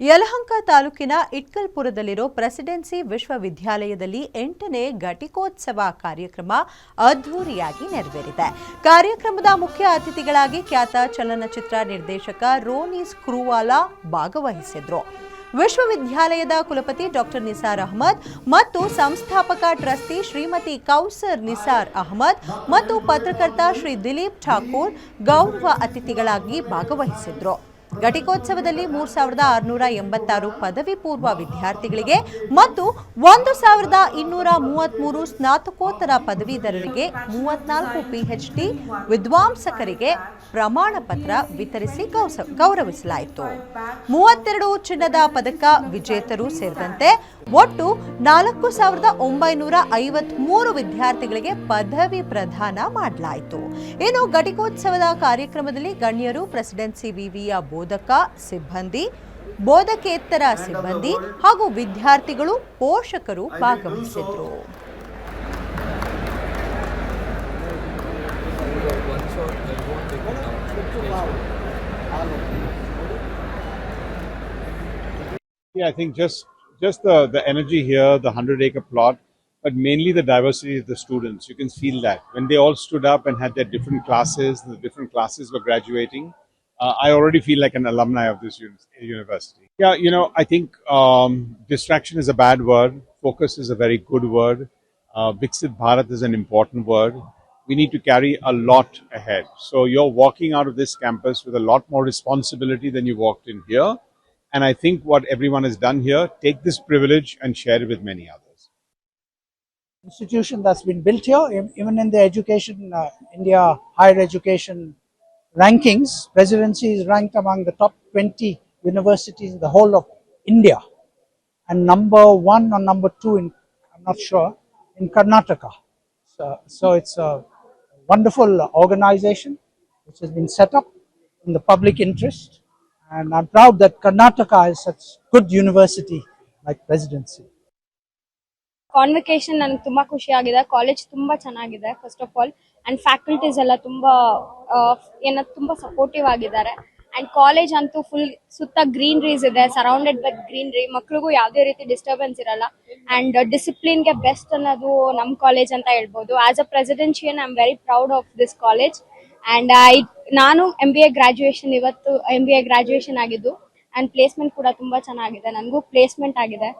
ಯಲಹಂಕ ತಾಲೂಕಿನ ಇಟ್ಕಲ್ಪುರದಲ್ಲಿರೋ ಪ್ರೆಸಿಡೆನ್ಸಿ ವಿಶ್ವವಿದ್ಯಾಲಯದಲ್ಲಿ ಎಂಟನೇ ಘಟಿಕೋತ್ಸವ ಕಾರ್ಯಕ್ರಮ ಅದ್ಧೂರಿಯಾಗಿ ನೆರವೇರಿದೆ. ಕಾರ್ಯಕ್ರಮದ ಮುಖ್ಯ ಅತಿಥಿಗಳಾಗಿ ಖ್ಯಾತ ಚಲನಚಿತ್ರ ನಿರ್ದೇಶಕ ರೋನಿ ಸ್ಕ್ರೂವಾಲಾ ಭಾಗವಹಿಸಿದ್ರು. ವಿಶ್ವವಿದ್ಯಾಲಯದ ಕುಲಪತಿ ಡಾಕ್ಟರ್ ನಿಸಾರ್ ಅಹಮದ್ ಮತ್ತು ಸಂಸ್ಥಾಪಕ ಟ್ರಸ್ಟಿ ಶ್ರೀಮತಿ ಕೌಸರ್ ನಿಸಾರ್ ಅಹಮದ್ ಮತ್ತು ಪತ್ರಕರ್ತ ಶ್ರೀ ದಿಲೀಪ್ ಠಾಕೂರ್ ಗೌರವ ಅತಿಥಿಗಳಾಗಿ ಭಾಗವಹಿಸಿದ್ರು. ಘಟಿಕೋತ್ಸವದಲ್ಲಿ ಮೂರು ಸಾವಿರದ ಆರುನೂರ ಎಂಬತ್ತಾರು ಪದವಿ ಪೂರ್ವ ವಿದ್ಯಾರ್ಥಿಗಳಿಗೆ ಮತ್ತು ಒಂದು ಸಾವಿರದ ಇನ್ನೂರ ಮೂವತ್ಮೂರು ಸ್ನಾತಕೋತ್ತರ ಪದವೀಧರರಿಗೆ ಮೂವತ್ನಾಲ್ಕು ಪಿಎಚ್ಡಿ ವಿದ್ವಾಂಸಕರಿಗೆ ಪ್ರಮಾಣ ಪತ್ರ ವಿತರಿಸಿ ಗೌರವಿಸಲಾಯಿತು. ಮೂವತ್ತೆರಡು ಚಿನ್ನದ ಪದಕ ವಿಜೇತರು ಸೇರಿದಂತೆ ಒಟ್ಟು ನಾಲ್ಕು ಸಾವಿರದ ಒಂಬೈನೂರ ಐವತ್ಮೂರು ವಿದ್ಯಾರ್ಥಿಗಳಿಗೆ ಪದವಿ ಪ್ರದಾನ ಮಾಡಲಾಯಿತು. ಇನ್ನು ಘಟಿಕೋತ್ಸವದ ಕಾರ್ಯಕ್ರಮದಲ್ಲಿ ಗಣ್ಯರು ಪ್ರೆಸಿಡೆನ್ಸಿ ವಿವಿಯ ಬೋಧಕ ಸಿಬ್ಬಂದಿ ಬೋಧಕೇತರ ಸಿಬ್ಬಂದಿ ಹಾಗೂ ವಿದ್ಯಾರ್ಥಿಗಳು ಪೋಷಕರು ಭಾಗವಹಿಸಿದ್ರು Yeah, I think just just the, the energy here, the hundred acre plot, but mainly the diversity of the students. You can feel that when they all stood up and had their different classes, the different classes were graduating. Uh, I already feel like an alumni of this uni- university. Yeah, you know, I think um, distraction is a bad word. Focus is a very good word. Uh, Bharat is an important word. We need to carry a lot ahead. So you're walking out of this campus with a lot more responsibility than you walked in here. And I think what everyone has done here, take this privilege and share it with many others. institution that's been built here, even in the education, uh, India higher education rankings, presidency is ranked among the top 20 universities in the whole of India. And number one or number two in, I'm not sure, in Karnataka. So, so it's a wonderful organization which has been set up in the public interest. And I'm proud that Karnataka is such good university like presidency. Convocation ನನಗೆ ತುಂಬಾ ಖುಷಿ ಆಗಿದೆ college ತುಂಬಾ ಚೆನ್ನಾಗಿದೆ first of all and faculties ಎಲ್ಲ ತುಂಬಾ ಏನ ತುಂಬಾ ಸಪೋರ್ಟಿವ್ ಆಗಿದ್ದಾರೆ. ಅಂಡ್ ಕಾಲೇಜ್ ಅಂತೂ ಫುಲ್ ಸುತ್ತ ಗ್ರೀನ್ರೀಸ್ ಇದೆ ಸರೌಂಡೆಡ್ ಬೈ ಗ್ರೀನ್ರಿ ಮಕ್ಳಿಗೂ ಯಾವುದೇ ರೀತಿ ಡಿಸ್ಟರ್ಬೆನ್ಸ್ ಇರಲ್ಲ. ಅಂಡ್ ಡಿಸಿಪ್ಲಿನ್ಗೆ ಬೆಸ್ಟ್ ಅನ್ನೋದು ನಮ್ಮ ಕಾಲೇಜ್ ಅಂತ ಹೇಳ್ಬೋದು. As a presidencian I am very proud of this college and I ನಾನು ಎಂ ಬಿ ಎ ಗ್ರಾಜುಯೇಷನ್ ಇವತ್ತು ಎಂ ಬಿ ಎ ಗ್ರಾಜುಯೇಷನ್ ಆಗಿದ್ದು. ಅಂಡ್ ಪ್ಲೇಸ್ಮೆಂಟ್ ಕೂಡ ತುಂಬಾ ಚೆನ್ನಾಗಿದೆ. ನನಗೂ ಪ್ಲೇಸ್ಮೆಂಟ್ ಆಗಿದೆ.